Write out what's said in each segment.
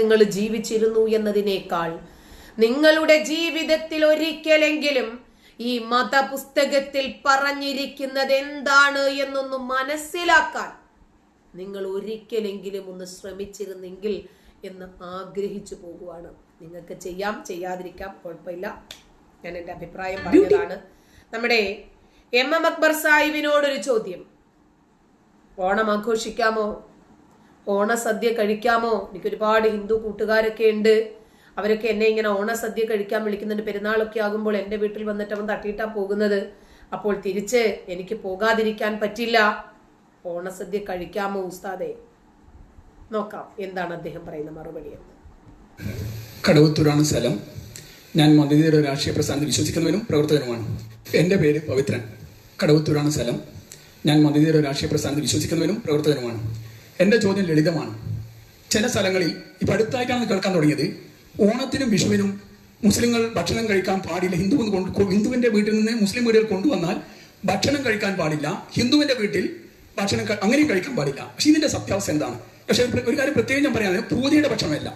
നിങ്ങൾ ജീവിച്ചിരുന്നു എന്നതിനേക്കാൾ നിങ്ങളുടെ ജീവിതത്തിൽ ഒരിക്കലെങ്കിലും ഈ മതപുസ്തകത്തിൽ പറഞ്ഞിരിക്കുന്നത് എന്താണ് എന്നൊന്ന് മനസ്സിലാക്കാൻ നിങ്ങൾ ഒരിക്കലെങ്കിലും ഒന്ന് ശ്രമിച്ചിരുന്നെങ്കിൽ എന്ന് ആഗ്രഹിച്ചു പോകുവാണ്. നിങ്ങൾക്ക് ചെയ്യാം ചെയ്യാതിരിക്കാം കുഴപ്പമില്ല. ഞാൻ എന്റെ അഭിപ്രായം പറഞ്ഞതാണ്. നമ്മുടെ എം എം അക്ബർ സാഹിബിനോടൊരു ചോദ്യം. ഓണം ആഘോഷിക്കാമോ? ഓണസദ്യ കഴിക്കാമോ? എനിക്ക് ഒരുപാട് ഹിന്ദു കൂട്ടുകാരൊക്കെ ഉണ്ട്. അവരൊക്കെ എന്നെ ഇങ്ങനെ ഓണസദ്യ കഴിക്കാൻ വിളിക്കുന്നുണ്ട്. പെരുന്നാളൊക്കെ ആകുമ്പോൾ എന്റെ വീട്ടിൽ വന്നിട്ട് അവൻ തട്ടിയിട്ടാ പോകുന്നത്. അപ്പോൾ തിരിച്ച് എനിക്ക് പോകാതിരിക്കാൻ പറ്റില്ല. ഓണസദ്യ കഴിക്കാമോ ഉസ്താദെ? നോക്കാം. എന്താണ് അദ്ദേഹം പറയുന്ന മറുപടി എന്ന്. കടവത്തൂരാണ് സ്ഥലം. ഞാൻ മന്ത്രിയുടെ രാഷ്ട്രീയ പ്രസ്ഥാനത്തിൽ വിശ്വസിക്കുന്നവനും പ്രവർത്തകനുമാണ്. എന്റെ പേര് പവിത്രൻ. കടവത്തൂരാണ് സ്ഥലം. ഞാൻ മന്ത്രിയുടെ രാഷ്ട്രീയ പ്രസ്ഥാനത്തിൽ വിശ്വസിക്കുന്നവനും പ്രവർത്തകനുമാണ്. എന്റെ ചോദ്യം ലളിതമാണ്. ചില സ്ഥലങ്ങളിൽ ഇപ്പം അടുത്തായിട്ടാണ് കേൾക്കാൻ തുടങ്ങിയത്. ഓണത്തിനും വിഷുവിനും മുസ്ലിങ്ങൾ ഭക്ഷണം കഴിക്കാൻ പാടില്ല. ഹിന്ദു ഹിന്ദുവിന്റെ വീട്ടിൽ നിന്ന് മുസ്ലിം വീടുകൾ കൊണ്ടുവന്നാൽ ഭക്ഷണം കഴിക്കാൻ പാടില്ല. ഹിന്ദുവിന്റെ വീട്ടിൽ ഭക്ഷണം അങ്ങനെയും കഴിക്കാൻ പാടില്ല. പക്ഷെ ഇതിന്റെ സത്യാവസ്ഥ എന്താണ്? പക്ഷെ ഒരു കാര്യം പ്രത്യേകം ഞാൻ പറയാൻ പൂജയുടെ ഭക്ഷണമല്ല.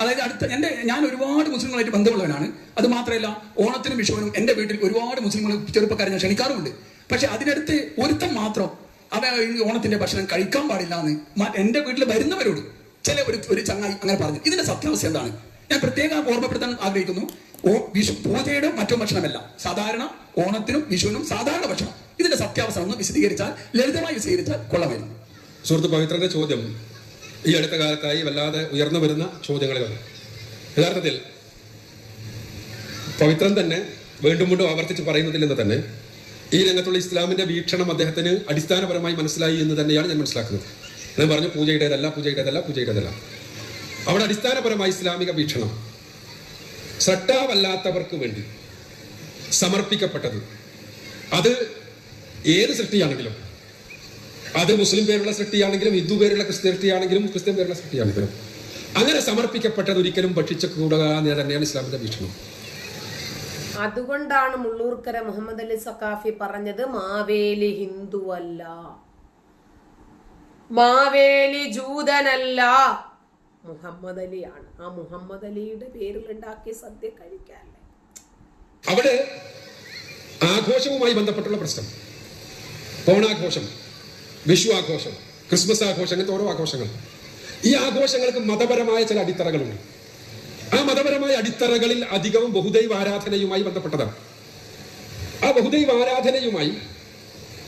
അതായത് അടുത്ത എന്റെ ഞാൻ ഒരുപാട് മുസ്ലിങ്ങളായിട്ട് ബന്ധമുള്ളവനാണ്. അത് മാത്രമല്ല ഓണത്തിനും വിഷുവിനും എന്റെ വീട്ടിൽ ഒരുപാട് മുസ്ലിങ്ങൾ ചെറുപ്പക്കാരെ ഞാൻ ക്ഷണിക്കാറുമുണ്ട്. പക്ഷെ അതിനടുത്ത് ഒരുത്തം മാത്രം ഈ ഓണത്തിന്റെ ഭക്ഷണം കഴിക്കാൻ പാടില്ല എന്ന് എന്റെ വീട്ടിൽ വരുന്നവരോട് ചില ഒരു ഒരു ചങ്ങായി അങ്ങനെ പറഞ്ഞു. ഇതിന്റെ സത്യാവസ്ഥ എന്താണ്? ഞാൻ പ്രത്യേകം ഓർമ്മപ്പെടുത്താൻ ആഗ്രഹിക്കുന്നു. ഓ വിഷു പൂജയുടെ മറ്റു ഭക്ഷണമല്ല. സാധാരണ ഓണത്തിനും വിഷുവിനും സാധാരണ ഭക്ഷണം. ഇതിന്റെ സത്യാവസ്ഥ ഒന്ന് വിശദീകരിച്ചാൽ ലളിതമായി വിശദീകരിച്ചാൽ കൊള്ളവരും സുഹൃത്ത് പവിത്രന്റെ ചോദ്യം ഈ അടുത്ത കാലത്തായി വല്ലാതെ ഉയർന്നു വരുന്ന ചോദ്യങ്ങളിലാണ് യഥാർത്ഥത്തിൽ പവിത്രൻ തന്നെ വീണ്ടും വീണ്ടും ആവർത്തിച്ച് പറയുന്നതിൽ നിന്ന് തന്നെ ഈ രംഗത്തുള്ള ഇസ്ലാമിന്റെ വീക്ഷണം അദ്ദേഹത്തിന് അടിസ്ഥാനപരമായി മനസ്സിലായി എന്ന് തന്നെയാണ് ഞാൻ മനസ്സിലാക്കുന്നത്. ഞാൻ പറഞ്ഞു പൂജയുടേതല്ല പൂജയുടേതല്ല പൂജയുടേതല്ല. അവിടെ അടിസ്ഥാനപരമായി ഇസ്ലാമിക വീക്ഷണം. ശ്രദ്ധാവല്ലാത്തവർക്ക് വേണ്ടി സമർപ്പിക്കപ്പെട്ടത്. അത് ഏത് സൃഷ്ടിയാണെങ്കിലും അത് മുസ്ലിം പേരുള്ള സൃഷ്ടിയാണെങ്കിലും ഹിന്ദു പേരുള്ള സൃഷ്ടിയാണെങ്കിലും ക്രിസ്ത്യൻ പേരുള്ള സൃഷ്ടിയാണെങ്കിലും അങ്ങനെ സമർപ്പിക്കപ്പെട്ടത് ഒരിക്കലും ഭക്ഷിച്ചുകൂടുക എന്ന് തന്നെയാണ് ഇസ്ലാമിന്റെ വീക്ഷണം. അതുകൊണ്ടാണ് മുള്ളൂർക്കര മുഹമ്മദ് അലി സക്കാഫി പറഞ്ഞത് മാവേലി ഹിന്ദുവല്ല മാവേലി ജൂതനല്ല. മുഹമ്മദ് അലിയാണ് ആ മുഹമ്മദ് അലിയുടെ പേരിൽ ഉണ്ടാക്കിയ സദ്യ കഴിക്കാല്ലേ? അവിടെ ആഘോഷവുമായി ബന്ധപ്പെട്ടുള്ള പ്രശ്നം. ഓണാഘോഷം വിഷു ആഘോഷം ക്രിസ്മസ് ആഘോഷം അങ്ങനത്തെ ഓരോ ആഘോഷങ്ങൾ. ഈ ആഘോഷങ്ങൾക്ക് മതപരമായ ചില അടിത്തറകളുണ്ട്. ആ മതപരമായ അടിത്തറകളിൽ അധികവും ബഹുദൈവ ആരാധനയുമായി ബന്ധപ്പെട്ടതാണ്. ആ ബഹുദൈവ ആരാധനയുമായി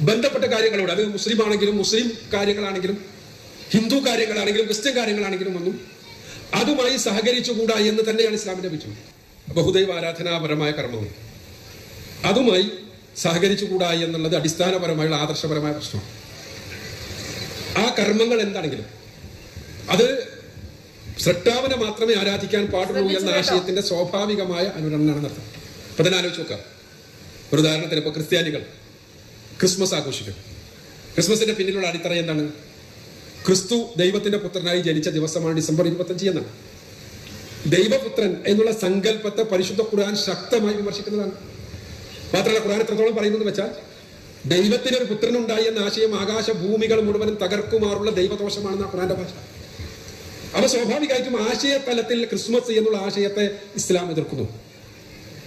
ബന്ധപ്പെട്ട കാര്യങ്ങളോട് അത് മുസ്ലിം ആണെങ്കിലും മുസ്ലിം കാര്യങ്ങളാണെങ്കിലും ഹിന്ദു കാര്യങ്ങളാണെങ്കിലും ക്രിസ്ത്യൻ കാര്യങ്ങളാണെങ്കിലും ഒന്നും അതുമായി സഹകരിച്ചുകൂടാ എന്ന് തന്നെയാണ് ഇസ്ലാമിന്റെ വിജയം. ബഹുദൈവ ആരാധനാപരമായ കർമ്മങ്ങൾ അതുമായി സഹകരിച്ചുകൂടാ എന്നുള്ളത് അടിസ്ഥാനപരമായുള്ള ആദർശപരമായ പ്രശ്നമാണ്. ആ കർമ്മങ്ങൾ എന്താണെങ്കിലും അത് ശ്രദ്ധാവനെ മാത്രമേ ആരാധിക്കാൻ പാടുള്ളൂ എന്ന ആശയത്തിന്റെ സ്വാഭാവികമായ അനുരണനാണ് അർത്ഥം അപ്പൊ തന്നെ ആലോചിച്ച് നോക്കാം. ഒരു ഉദാഹരണത്തിന് ഇപ്പൊ ക്രിസ്ത്യാനികൾ ക്രിസ്മസ് ആഘോഷിക്കും. ക്രിസ്മസിന്റെ പിന്നിലുള്ള അടിത്തറ എന്താണ്? ക്രിസ്തു ദൈവത്തിന്റെ പുത്രനായി ജനിച്ച ദിവസമാണ് ഡിസംബർ ഇരുപത്തഞ്ച് എന്നാണ്. ദൈവപുത്രൻ എന്നുള്ള സങ്കല്പത്തെ പരിശുദ്ധ ഖുർആൻ ശക്തമായി വിമർശിക്കുന്നതാണ്. മാത്രമല്ല ഖുർആൻ എത്രത്തോളം പറയുന്നത് വെച്ചാൽ ദൈവത്തിന് ഒരു പുത്രനുണ്ടായി എന്ന ആശയം ആകാശ ഭൂമികൾ മുഴുവനും തകർക്കുമാറുള്ള ദൈവദോഷമാണെന്ന ഖുറാന്റെ ഭാഷ. അവ സ്വാഭാവികമായിട്ടും ആശയ തലത്തിൽ ക്രിസ്മസ് എന്നുള്ള ആശയത്തെ ഇസ്ലാം എതിർക്കുന്നു.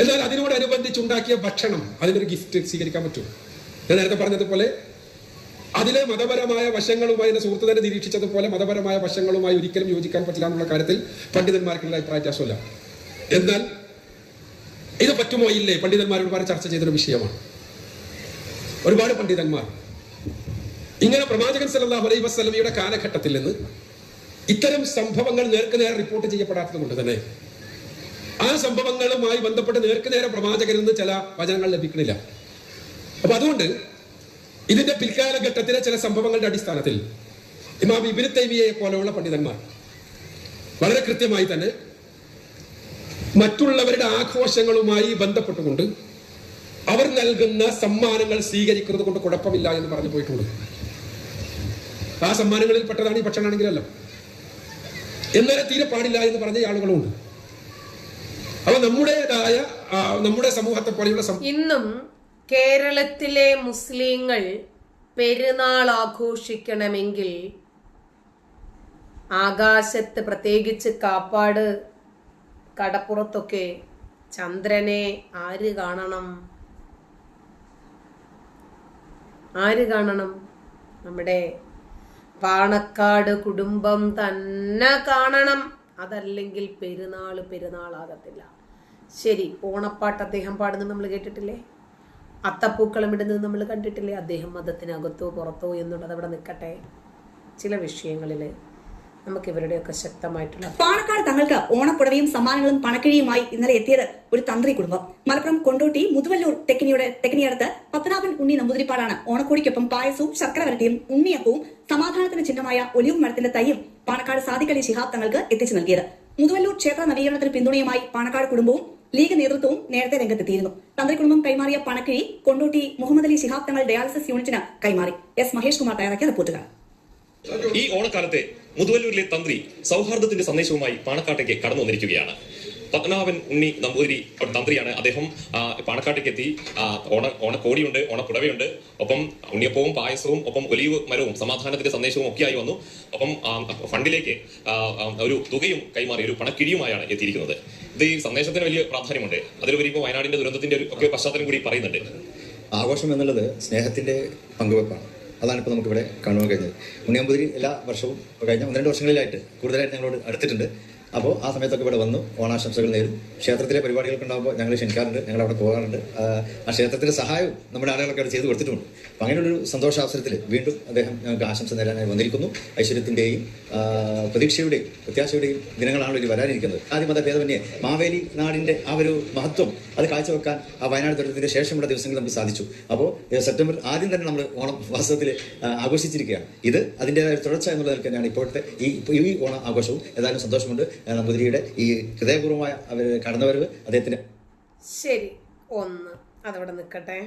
എന്നാൽ അതിനോടനുബന്ധിച്ചുണ്ടാക്കിയ ഭക്ഷണം അതിനൊരു ഗിഫ്റ്റ് സ്വീകരിക്കാൻ പറ്റും. ഞാൻ നേരത്തെ പറഞ്ഞതുപോലെ അതിലെ മതപരമായ വശങ്ങളുമായി എന്റെ സുഹൃത്ത് തന്നെ നിരീക്ഷിച്ചതുപോലെ മതപരമായ വശങ്ങളുമായി ഒരിക്കലും യോജിക്കാൻ പറ്റില്ല എന്നുള്ള കാര്യത്തിൽ പണ്ഡിതന്മാർക്കുള്ള അഭിപ്രായ വ്യത്യാസമല്ല. എന്നാൽ ഇത് പറ്റുമോ? ഇല്ലേ? പണ്ഡിതന്മാർ ഒരുപാട് ചർച്ച ചെയ്തൊരു വിഷയമാണ്. ഒരുപാട് പണ്ഡിതന്മാർ. ഇങ്ങനെ പ്രവാചകൻ സല്ലല്ലാഹു അലൈഹി വസ്ലമിയുടെ കാലഘട്ടത്തിൽ നിന്ന് ഇത്തരം സംഭവങ്ങൾ നേർക്കുനേരെ റിപ്പോർട്ട് ചെയ്യപ്പെടാത്തത് കൊണ്ട് തന്നെ ആ സംഭവങ്ങളുമായി ബന്ധപ്പെട്ട് നേർക്കുനേരെ പ്രവാചകരിൽ നിന്ന് ചില വചനങ്ങൾ ലഭിക്കുന്നില്ല അപ്പൊ അതുകൊണ്ട് ഇതിന്റെ പിൽക്കാലഘട്ടത്തിലെ ചില സംഭവങ്ങളുടെ അടിസ്ഥാനത്തിൽ ഇമാം ഇബിന് തൈമിയെ പോലെയുള്ള പണ്ഡിതന്മാർ വളരെ കൃത്യമായി തന്നെ മറ്റുള്ളവരുടെ ആഘോഷങ്ങളുമായി ബന്ധപ്പെട്ടുകൊണ്ട് അവർ നൽകുന്ന സമ്മാനങ്ങൾ സ്വീകരിക്കുന്നത് കൊണ്ട് കുഴപ്പമില്ല എന്ന് പറഞ്ഞു പോയിട്ടുണ്ട്. ആ സമ്മാനങ്ങളിൽ പെട്ടതാണ് ഈ ഭക്ഷണമാണെങ്കിലല്ല. എന്നാലും തീരെ പാടില്ല എന്ന് പറഞ്ഞ ആളുകളുണ്ട്. അപ്പൊ നമ്മുടേതായ നമ്മുടെ സമൂഹത്തെ പോലെയുള്ള ഇന്നും കേരളത്തിലെ മുസ്ലിങ്ങൾ പെരുന്നാൾ ആഘോഷിക്കണമെങ്കിൽ ആകാശത്ത് പ്രത്യേകിച്ച് കാപ്പാട് കടപ്പുറത്തൊക്കെ ചന്ദ്രനെ ആര് കാണണം? ആര് കാണണം നമ്മുടെ പാണക്കാട് കുടുംബം തന്നെ കാണണം. അതല്ലെങ്കിൽ പെരുന്നാൾ പെരുന്നാളാകത്തില്ല. ശരി ഓണപ്പാട്ട് അദ്ദേഹം പാടുന്നത് നമ്മൾ കേട്ടിട്ടില്ലേ? അത്തപ്പൂക്കളം ഇടുന്നത് നമ്മൾ കണ്ടിട്ടില്ലേ? അദ്ദേഹം മതത്തിനകത്തോ പുറത്തോ എന്നുള്ളത് അവിടെ നിൽക്കട്ടെ. ചില വിഷയങ്ങളിൽ നമുക്ക് ഇവരുടെയൊക്കെ ശക്തമായിട്ടുള്ള പാണക്കാട് തങ്ങൾക്ക് ഓണക്കുടവയും സമ്മാനങ്ങളും പണക്കിഴിയുമായി ഇന്നലെ എത്തിയത് ഒരു തന്ത്രി കുടുംബം. മലപ്പുറം കൊണ്ടോട്ടി മുതുവല്ലൂർ തെക്കിനിയുടെ തെക്കിനിയടുത്ത് പത്മനാഭൻ ഉണ്ണി നമ്പൂതിരിപ്പാടാണ്. ഓണക്കോടിക്കൊപ്പം പായസവും ശർക്കരവരട്ടിയും ഉണ്ണിയപ്പവും സമാധാനത്തിന് ചിഹ്നമായ ഒലിവ് മരത്തിന്റെ തൈയും പാണക്കാട് സാദിഖലി ശിഹാബ് തങ്ങൾക്ക് എത്തിച്ചു നൽകിയത്. മുതുവല്ലൂർ ക്ഷേത്ര നവീകരണത്തിന് പിന്തുണയുമായി പാണക്കാട് കുടുംബവും ലീഗ് നേതൃത്വവും നേരത്തെ രംഗത്തെത്തിയിരുന്നു. തന്ത്രി കുടുംബം കൈമാറിയ പണക്കിഴി കൊണ്ടോട്ടി മുഹമ്മദ് അലി ശിഹാബ് തങ്ങൾ ഡയാലിസിസ് യൂണിറ്റിന് കൈമാറി. എസ് മഹേഷ് കുമാർ തയ്യാറാക്കിയ റിപ്പോർട്ടുകൾ. ഈ ഓണക്കാലത്തെ മുതുവല്ലൂരിലെ തന്ത്രി സൗഹാർദ്ദത്തിന്റെ സന്ദേശവുമായി പാണക്കാട്ടേക്ക് കടന്നു വന്നിരിക്കുകയാണ്. പത്മനാഭൻ ഉണ്ണി നമ്പൂതിരി തന്ത്രിയാണ് അദ്ദേഹം. പാണക്കാട്ടേക്ക് എത്തി ഓണ ഓണക്കോടിയുണ്ട് ഓണക്കുടവയുണ്ട് ഒപ്പം ഉണ്ണിയപ്പവും പായസവും ഒപ്പം ഒലിവ് മരവും സമാധാനത്തിന്റെ സന്ദേശവും ഒക്കെയായി വന്നു. ഒപ്പം ഫണ്ടിലേക്ക് ഒരു തുകയും കൈമാറി ഒരു പണക്കിഴിയുമായാണ് എത്തിയിരിക്കുന്നത്. ഇത് ഈ സന്ദേശത്തിന് വലിയ പ്രാധാന്യമുണ്ട്. അതിലുപരി ഇപ്പോൾ വയനാടിന്റെ ദുരന്തത്തിന്റെ ഒരു ഒക്കെ പശ്ചാത്തലം കൂടി പറയുന്നുണ്ട്. ആഘോഷം എന്നുള്ളത് സ്നേഹത്തിന്റെ പങ്കുവെപ്പാണ്. അതാണ് ഇപ്പോൾ നമുക്കിവിടെ കാണുവാൻ കഴിഞ്ഞത്. ഉണ്ണിയമ്പുതിരി എല്ലാ വർഷവും കഴിഞ്ഞ ഒന്ന് രണ്ട് വർഷങ്ങളിലായിട്ട് കൂടുതലായിട്ട് ഞങ്ങളോട് അടുത്തിട്ടുണ്ട്. അപ്പോൾ ആ സമയത്തൊക്കെ ഇവിടെ വന്നു. ഓണാശംസകൾ നേരും. ക്ഷേത്രത്തിലെ പരിപാടികൾക്ക് ഉണ്ടാകുമ്പോൾ ഞങ്ങൾ ക്ഷണിക്കാറുണ്ട്. ഞങ്ങൾ അവിടെ പോകാറുണ്ട്. ആ, ക്ഷേത്രത്തിലെ സഹായവും നമ്മുടെ ആളുകളൊക്കെ അവിടെ ചെയ്തു കൊടുത്തിട്ടുണ്ട്. അപ്പം അങ്ങനെയൊരു സന്തോഷാവസരത്തിൽ വീണ്ടും അദ്ദേഹം ഞങ്ങൾക്ക് ആശംസ നേരാനായി വന്നിരിക്കുന്നു. ഐശ്വര്യത്തിന്റെയും പ്രതീക്ഷയുടെയും പ്രത്യാശയുടെയും ദിനങ്ങളാണല്ലോ ഇനി വരാനിരിക്കുന്നത്. ആദ്യം അത് ഭേദമന്യേ മാവേലി നാടിന്റെ ആ ഒരു മഹത്വം അത് കാഴ്ചവെക്കാൻ ആ വയനാട് ദുരന്തത്തിന്റെ ശേഷമുള്ള ദിവസങ്ങളിൽ നമുക്ക് സാധിച്ചു. അപ്പോൾ സെപ്റ്റംബർ ആദ്യം തന്നെ നമ്മൾ ഓണം വാസ്തവത്തിൽ ആഘോഷിച്ചിരിക്കുകയാണ്. ഇത് അതിന്റെതായ തുടർച്ച എന്നുള്ള തന്നെയാണ് ഇപ്പോഴത്തെ ഈ ഈ ഓണ ആഘോഷവും. ഏതായാലും സന്തോഷമുണ്ട്. നമ്പൂതിരിയുടെ ഈ ഹൃദയപൂർവമായ അവർ കടന്നുവരവ് അദ്ദേഹത്തിന് ശരി ഒന്ന് അതവിടെ നിൽക്കട്ടെ.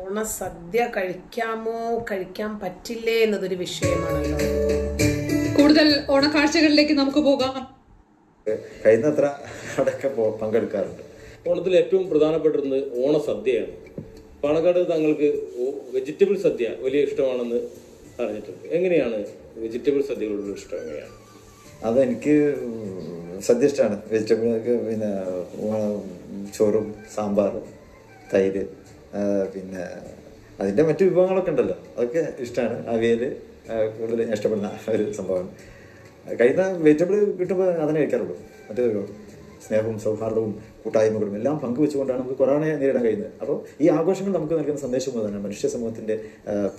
ഓണ സദ്യ കഴിക്കാമോ കഴിക്കാൻ പറ്റില്ലേ എന്നതൊരു വിഷയമാണല്ലോ. കൂടുതൽ ഓണക്കാഴ്ചകളിലേക്ക് നമുക്ക് പോകാം. കഴിഞ്ഞത്ര അവിടെയൊക്കെ പങ്കെടുക്കാറുണ്ട്. ഓണത്തിൽ ഏറ്റവും പ്രധാനപ്പെട്ടിരുന്നത് ഓണസദ്യയാണ്. പാണക്കാട് താങ്കൾക്ക് വെജിറ്റബിൾ സദ്യ വലിയ ഇഷ്ടമാണെന്ന് പറഞ്ഞിട്ടുണ്ട് എങ്ങനെയാണ് വെജിറ്റബിൾ സദ്യകളുടെ ഇഷ്ടം എങ്ങനെയാണ്? അതെനിക്ക് സദ്യ ഇഷ്ടമാണ് വെജിറ്റബിൾ പിന്നെ ചോറും സാമ്പാർ തൈര് പിന്നെ അതിന്റെ മറ്റു വിഭവങ്ങളൊക്കെ ഉണ്ടല്ലോ. അതൊക്കെ ഇഷ്ടമാണ്. അവിയൽ കൂടുതൽ ഇഷ്ടപ്പെടുന്ന ഒരു സംഭവമാണ്. കഴിയുന്ന വെജിറ്റബിൾ കിട്ടുമ്പോൾ അതിനെ കഴിക്കാറുള്ളൂ. മറ്റേ സ്നേഹവും സൗഹാർദ്ദവും കൂട്ടായ്മകളും എല്ലാം പങ്കുവെച്ചുകൊണ്ടാണ് നമുക്ക് കൊറോണയെ നേരിടാൻ കഴിയുന്നത്. അപ്പോൾ ഈ ആഘോഷങ്ങൾ നമുക്ക് നൽകുന്ന സന്ദേശം തന്നെ മനുഷ്യ സമൂഹത്തിന്റെ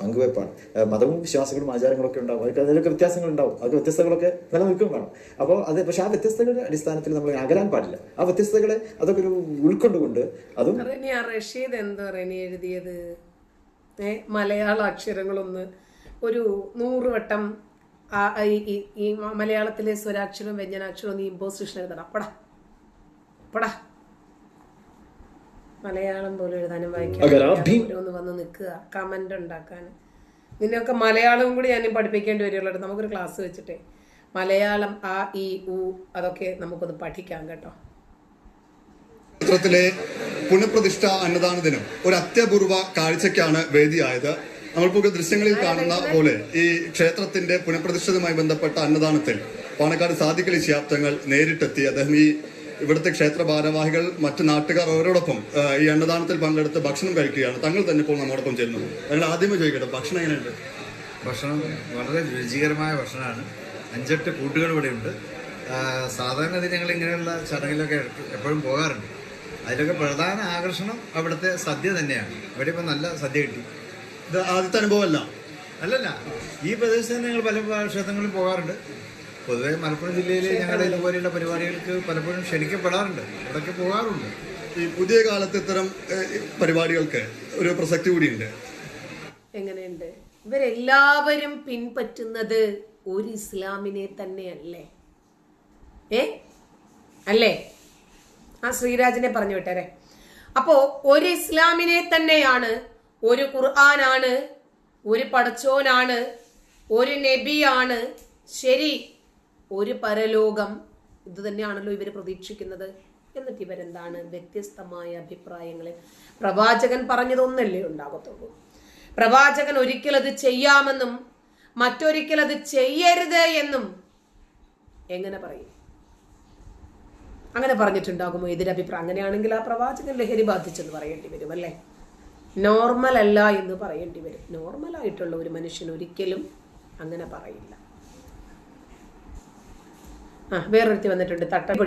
പങ്കുവെപ്പാണ്. മതവും വിശ്വാസങ്ങളും ആചാരങ്ങളൊക്കെ ഉണ്ടാവും. അതൊക്കെ അതിലൊക്കെ വ്യത്യാസങ്ങൾ ഉണ്ടാവും. അത് വ്യത്യസ്തകളൊക്കെ നിലനിൽക്കും വേണം അപ്പോൾ അത് പക്ഷെ ആ വ്യത്യസ്തകളുടെ അടിസ്ഥാനത്തിൽ നമ്മൾ അകലാൻ പാടില്ല. ആ വ്യത്യസ്തകളെ അതൊക്കെ ഒരു ഉൾക്കൊണ്ടുകൊണ്ട് അതും റഷീദ് എന്തോ എഴുതിയത്? മലയാള അക്ഷരങ്ങളൊന്ന് ഒരു നൂറ് വട്ടം ഈ മലയാളത്തിലെ സ്വരാക്ഷരവും വ്യഞ്ജനാക്ഷരവും ഒന്ന് ഇമ്പോസിഷൻ എഴുതണം. അപ്പടാ. അപ്പടാ മലയാളം പോലും എഴുതാനും വായിക്കാനും ഒന്ന് വന്ന് നിൽക്കുക കമന്റ് ഉണ്ടാക്കാൻ നിന്നെയൊക്കെ മലയാളവും കൂടി ഞാൻ പഠിപ്പിക്കേണ്ടി വരുള്ളൂ നമുക്കൊരു ക്ലാസ് വെച്ചിട്ടേ. മലയാളം ആ ഇ ഉ അതൊക്കെ നമുക്കൊന്ന് പഠിക്കാം കേട്ടോ. ചിത്രത്തിലെ പുനഃപ്രതിഷ്ഠ അന്നദാന ദിനം. ഒരു അത്യപൂർവ കാഴ്ചയ്ക്കാണ് വേദിയായത്. നമ്മളിപ്പോൾ ദൃശ്യങ്ങളിൽ കാണുന്ന പോലെ ഈ ക്ഷേത്രത്തിന്റെ പുനഃപ്രതിഷ്ഠയുമായി ബന്ധപ്പെട്ട അന്നദാനത്തിൽ പാണക്കാട് സാധിക്കലി ശാബ്ദങ്ങൾ നേരിട്ടെത്തി. അദ്ദേഹം ഈ ഇവിടുത്തെ ക്ഷേത്ര ഭാരവാഹികൾ മറ്റു നാട്ടുകാർ അവരോടൊപ്പം ഈ അന്നദാനത്തിൽ പങ്കെടുത്ത് ഭക്ഷണം കഴിക്കുകയാണ്. തങ്ങൾ തന്നെ ഇപ്പോൾ നമ്മോടൊപ്പം ചേരുന്നു ഞങ്ങൾ ആദ്യമേ ചോദിക്കട്ടെ ഭക്ഷണം എങ്ങനെയുണ്ട്? ഭക്ഷണം വളരെ രുചികരമായ ഭക്ഷണമാണ്. അഞ്ചെട്ട് കൂട്ടുകൾ ഇവിടെയുണ്ട്. ഉണ്ട് സാധാരണ ഞങ്ങൾ ഇങ്ങനെയുള്ള ചടങ്ങിലൊക്കെ എപ്പോഴും പോകാറുണ്ട്. അതിലൊക്കെ പ്രധാന ആകർഷണം അവിടുത്തെ സദ്യ തന്നെയാണ്. ഇവിടെ ഇപ്പം നല്ല സദ്യ കിട്ടി. ഇത് ആദ്യത്തെ അനുഭവമല്ല? അല്ലല്ല. ഈ പ്രദേശത്ത് തന്നെ ഞങ്ങൾ പല ക്ഷേത്രങ്ങളിൽ പോകാറുണ്ട്. പൊതുവെ മലപ്പുറം ജില്ലയിൽ ഞങ്ങളുടെ ഇതുപോലെയുള്ള പരിപാടികൾക്ക് പലപ്പോഴും ക്ഷണിക്കപ്പെടാറുണ്ട്. അവിടെയൊക്കെ പോകാറുണ്ട്. ഈ പുതിയ കാലത്ത് ഇത്തരം പരിപാടികൾക്ക് ഒരു പ്രസക്തി കൂടിയുണ്ട്. എങ്ങനെയുണ്ട്? ഇവരെല്ലാവരും പിൻപറ്റുന്നത് ഒരു ഇസ്ലാമിനെ തന്നെയല്ലേ? ഏ? അല്ലേ? ആ ശ്രീരാജിനെ പറഞ്ഞു വിട്ടേരെ. അപ്പോ ഒരു ഇസ്ലാമിനെ തന്നെയാണ് ഒരു ഖുർആനാണ് ഒരു പടച്ചോനാണ് ഒരു നബിയാണ് ശരി ഒരു പരലോകം ഇത് തന്നെയാണല്ലോ ഇവർ പ്രതീക്ഷിക്കുന്നത്. എന്നിട്ട് ഇവരെന്താണ്? വ്യത്യസ്തമായ അഭിപ്രായങ്ങളിൽ പ്രവാചകൻ പറഞ്ഞതൊന്നല്ലേ ഉണ്ടാകത്തുള്ളൂ. പ്രവാചകൻ ഒരിക്കൽ അത് ചെയ്യാമെന്നും മറ്റൊരിക്കൽ അത് ചെയ്യരുത് എന്നും എങ്ങനെ പറയും? അങ്ങനെ പറഞ്ഞിട്ടുണ്ടാകുമോ എതിരഭിപ്രായം അങ്ങനെയാണെങ്കിൽ ആ പ്രവാചകൻ ലഹരി ബാധിച്ചെന്ന് പറയേണ്ടി വരും അല്ലേ? നോർമൽ അല്ല എന്ന് പറയേണ്ടി വരും. നോർമൽ ആയിട്ടുള്ള ഒരു മനുഷ്യൻ ഒരിക്കലും അങ്ങനെ പറയില്ല. ആ വേറൊരുത്തി വന്നിട്ടുണ്ട് തട്ട